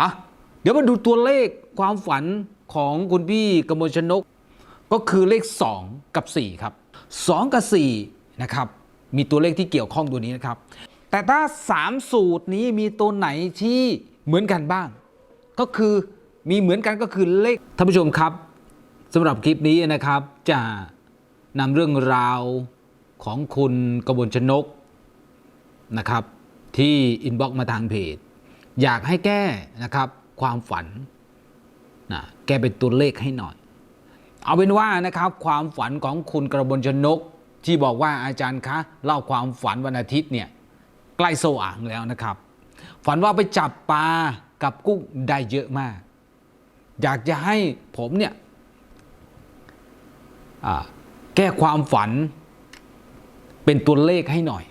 อะเดี๋ยวมาดูตัวเลขความฝันของคุณพี่กมลชนก ก็คือเลข 2 กับ 4 ครับ 2 กับ 4 นะครับ มีตัวเลขที่เกี่ยวข้องตัวนี้นะครับ แต่ถ้า 3 สูตรนี้มีตัวไหนที่เหมือนกันบ้าง ก็คือมีเหมือนกันก็คือเลขท่านผู้ชมครับสำหรับคลิปนี้นะครับจะนำเรื่องราวของคุณกบลชนกนะครับ ที่อินบ็อกมาทางเพจ อยากให้แก้นะครับความฝันนะแก้เป็นตัวเลขให้หน่อย เอาเป็นว่านะครับความฝันของคุณกระบวนชนก ที่บอกว่าอาจารย์คะเล่าความฝันวันอาทิตย์เนี่ยใกล้สว่างแล้วนะครับ ฝันว่าไปจับปลากับกุ้งได้เยอะมาก อยากจะให้ผมเนี่ยแก้ความฝันเป็นตัวเลขให้หน่อย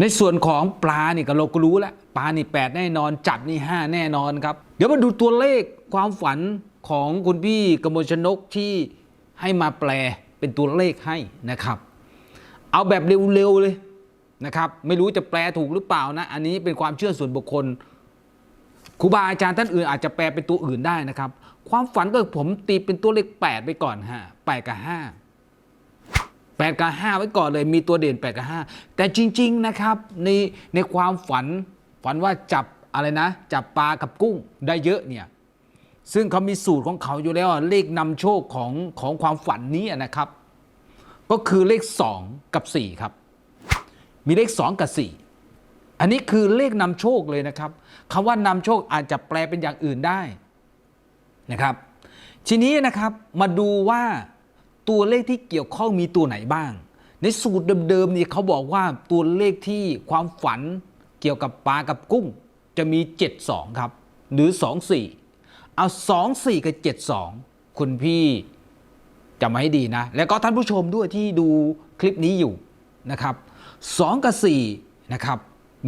ในส่วนของปลาเนี่ยก็เราก็รู้แล้ว ปานี่แปดแน่นอน จับนี่ห้าแน่นอนครับ เดี๋ยวมาดูตัวเลขความฝันของคุณพี่กมลชนกที่ให้มาแปลเป็นตัวเลขให้นะครับ เอาแบบเร็วๆเลยนะครับ ไม่รู้จะแปลถูกหรือเปล่านะ อันนี้เป็นความเชื่อส่วนบุคคลครูบาอาจารย์ท่านอื่นอาจจะแปลเป็นตัวอื่นได้นะครับ ความฝันก็ผมตีเป็นตัวเลข 8 ไปก่อนฮะแปดกับห้าแปดกับห้าไว้ก่อนเลยมีตัวเด่นแปดกับห้าแต่จริง ๆนะครับในในความฝัน ฝันว่าจับอะไรนะ จับปลากับกุ้งได้เยอะเนี่ยซึ่งเขามีสูตรของเขาอยู่แล้วเลขนำโชคของของความฝันนี้นะครับ ก็คือเลข 2 กับ 4 ครับ มีเลข 2 กับ 4 อันนี้คือเลขนำโชคเลยนะครับคำว่านำโชคอาจจะแปลเป็นอย่างอื่นได้นะครับ ทีนี้นะครับมาดูว่าตัวเลขที่เกี่ยวข้องมีตัวไหนบ้าง ในสูตรเดิมๆนี่เขาบอกว่าตัวเลขที่ความฝัน เกี่ยวกับปลากับกุ้งจะมี 72 ครับ หรือ 24 เอา 24 กับ 72 คุณพี่จำไว้ให้ดีนะ แล้วก็ท่านผู้ชมด้วยที่ดูคลิปนี้อยู่นะครับ 2 กับ 4 นะครับ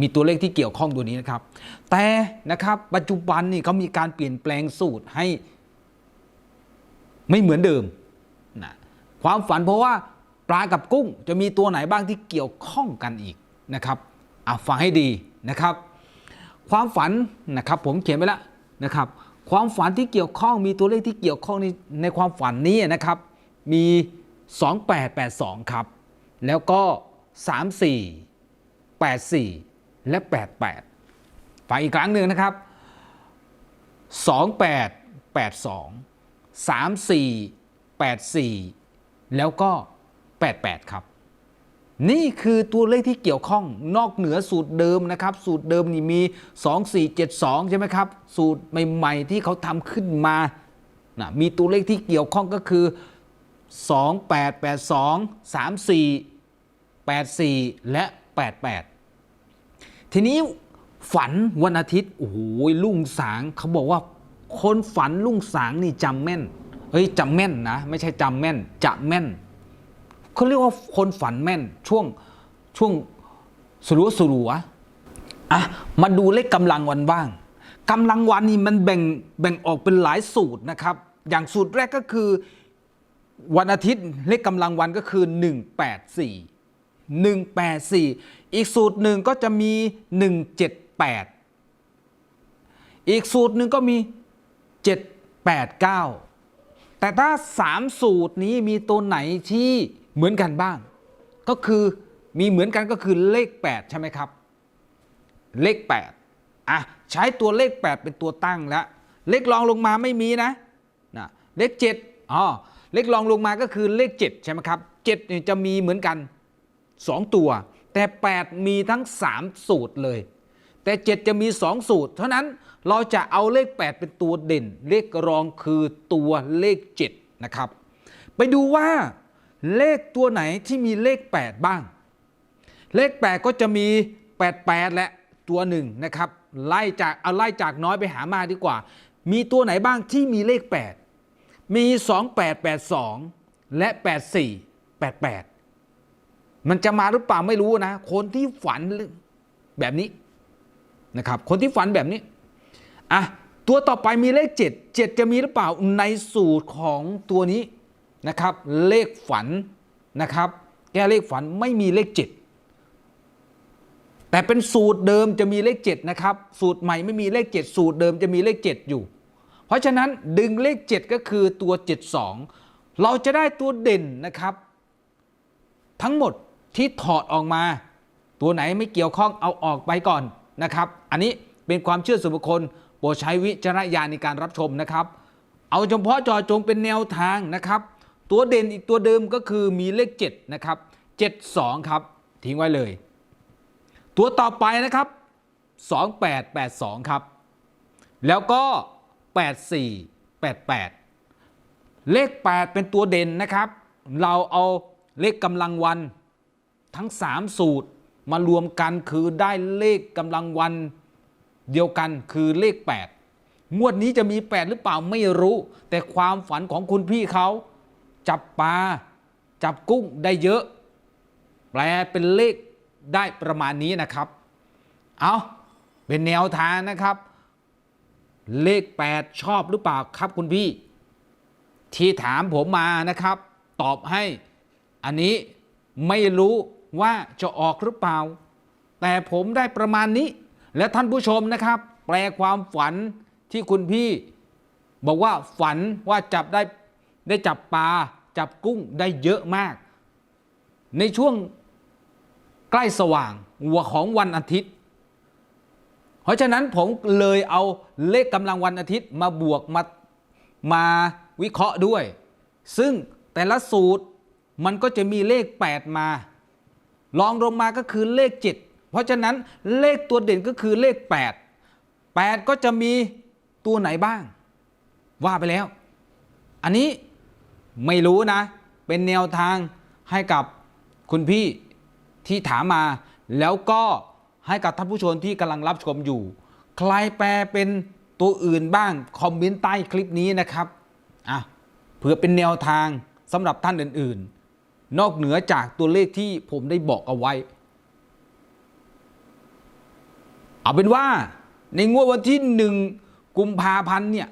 มีตัวเลขที่เกี่ยวข้องตัวนี้นะครับ แต่นะครับปัจจุบันนี่เขามีการเปลี่ยนแปลงสูตรให้ไม่เหมือนเดิมนะความฝันเพราะว่าปลากับกุ้งจะมีตัวไหนบ้างที่เกี่ยวข้องกันอีกนะครับ อะฟังให้ดีนะครับ ความฝันนะครับผมเขียนไว้แล้วนะครับ ความฝันที่เกี่ยวข้องมีตัวเลขที่เกี่ยวข้องในในความฝันนี้นะครับ มี 2882 ครับ แล้วก็ 34 84 และ 88ฟังอีกครั้งหนึ่งนะครับ 2882 34 84 แล้วก็ 88 ครับ นี่คือตัวเลขที่เกี่ยวข้องนอกเหนือสูตรเดิมนะครับ สูตรเดิมนี่มี 2472 ใช่ไหมครับ สูตรใหม่ๆที่เขาทำขึ้นมานะมีตัวเลขที่เกี่ยวข้องก็คือ 2882 34 84 และ 88 ทีนี้ฝันวันอาทิตย์ โอ้โหลุ่งสางเขาบอกว่าคนฝันลุ่งสางนี่จำแม่น เฮ้ยจำแม่นนะ ไม่ใช่จำแม่นจะแม่น เขาเรียกว่าคนฝันแม่นช่วงช่วงสลัวสลัวอะมาดูเลขกำลังวันบ้างกำลังวันนี่มันแบ่งแบ่งออกเป็นหลายสูตรนะครับ อย่างสูตรแรกก็คือวันอาทิตย์เลขกำลังวันก็คือ 184 184 อีกสูตรหนึ่งก็จะมี 178 อีกสูตรหนึ่งก็มี 789 แต่ถ้า 3 สูตรนี้มีตัวไหนที่ เหมือนกันบ้าง ก็คือมีเหมือนกันก็คือเลข 8 ใช่ไหมครับ เลข 8อะใช้ตัวเลข 8 เป็นตัวตั้งแล้ว เลขรองลงมาไม่มีนะนะเลข7อ๋อเลขรองลงมาก็คือเลข 7 ใช่ไหมครับ7เนี่ยจะมีเหมือนกัน 2 ตัว แต่ 8 มีทั้ง 3 สูตรเลย แต่ 7 จะมี 2 สูตร เท่านั้นเราจะเอาเลข 8 เป็นตัวเด่น เลขรองคือตัวเลข 7 นะครับ ไปดูว่า เลขตัวไหนที่มีเลข 8 บ้าง เลข 8 ก็จะมี 88 และตัวหนึ่งนะครับไล่จากเอาไล่จากน้อยไปหามากดีกว่า มีตัวไหนบ้างที่มีเลข 8 มี 2882 และ 84 88 มันจะมาหรือเปล่าไม่รู้นะ คนที่ฝันแบบนี้นะครับ คนที่ฝันแบบนี้อะตัวต่อไปมีเลข 7 7 จะมีหรือเปล่าในสูตรของตัวนี้ นะครับเลขฝันนะครับ แก้เลขฝันไม่มีเลข7แต่เป็นสูตรเดิมจะมีเลข7นะครับ สูตรใหม่ไม่มีเลข7สูตรเดิมจะมีเลข7อยู่ เพราะฉะนั้นดึงเลข7ก็คือตัว72เราจะได้ตัวเด่นนะครับ ทั้งหมดที่ถอดออกมา ตัวไหนไม่เกี่ยวข้องเอาออกไปก่อนนะครับ อันนี้เป็นความเชื่อส่วนบุคคลโปรดใช้วิจารณญาณในการรับชมนะครับ เอาเฉพาะจอจงเป็นแนวทางนะครับ ตัวเด่นอีกตัวเดิมก็คือมีเลข 7 นะครับ 72 ครับ ทิ้งไว้เลย ตัวต่อไปนะครับ 2882 ครับ แล้วก็ 8488 เลข 8 เป็นตัวเด่นนะครับ เราเอาเลขกำลังวันทั้ง 3 สูตรมารวมกันคือได้เลขกำลังวันเดียวกันคือเลข 8 งวดนี้จะมี 8 หรือเปล่าไม่รู้ แต่ความฝันของคุณพี่เขา จับปลาจับกุ้งได้เยอะ แปลเป็นเลขได้ประมาณนี้นะครับ เอาเป็นแนวทางนะครับ เลข 8 ชอบหรือเปล่าครับคุณพี่ ที่ถามผมมานะครับ ตอบให้ อันนี้ไม่รู้ว่าจะออกหรือเปล่า แต่ผมได้ประมาณนี้ และท่านผู้ชมนะครับ แปลความฝันที่คุณพี่ บอกว่าฝันว่าจับได้ ได้จับปลาจับกุ้งได้เยอะมาก ในช่วงใกล้สว่างหัวของวันอาทิตย์ เพราะฉะนั้นผมเลยเอาเลขกำลังวันอาทิตย์มาบวกมามาวิเคราะห์ด้วย ซึ่งแต่ละสูตรมันก็จะมีเลข 8 มาลองลงมาก็คือเลข 7 เพราะฉะนั้นเลขตัวเด่นก็คือเลข 8 8 ก็จะมีตัวไหนบ้าง ว่าไปแล้ว อันนี้ ไม่รู้นะ เป็นแนวทางให้กับคุณพี่ที่ถามมา แล้วก็ให้กับท่านผู้ชมที่กำลังรับชมอยู่ ใครแปลเป็นตัวอื่นบ้าง คอมเมนต์ใต้คลิปนี้นะครับอะเพื่อเป็นแนวทางสำหรับท่านอื่น ๆ นอกเหนือจากตัวเลขที่ผมได้บอกเอาไว้ เอาเป็นว่าในงวดวันที่หนึ่งกุมภาพันธ์เนี่ย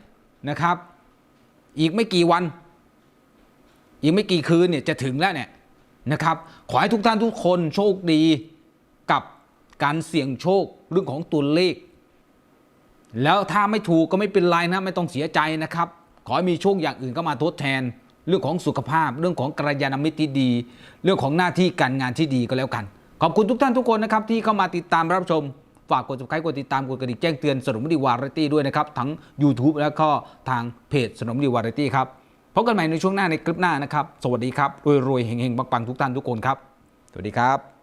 นะครับ อีกไม่กี่วัน อีกไม่กี่คืนเนี่ยจะถึงแล้วเนี่ยนะครับ ขอให้ทุกท่านทุกคนโชคดีกับการเสี่ยงโชคเรื่องของตัวเลข แล้วถ้าไม่ถูกก็ไม่เป็นไรนะไม่ต้องเสียใจนะครับ ขอให้มีโชคอย่างอื่นก็มาทดแทน เรื่องของสุขภาพ เรื่องของกัลยาณมิตรที่ดี เรื่องของหน้าที่การงานที่ดีก็แล้วกัน ขอบคุณทุกท่านทุกคนนะครับที่เข้ามาติดตามรับชมฝากกด subscribe กดติดตามกดกระดิ่งแจ้งเตือนสนุนดีวาไรตี้ด้วยนะครับ ทั้ง YouTube แล้วก็ทางเพจสนุนดีวาไรตี้ครับ พบกันใหม่ในช่วงหน้าในคลิปหน้านะครับ สวัสดีครับรวยๆเฮงๆปังๆทุกท่านทุกคนครับ สวัสดีครับ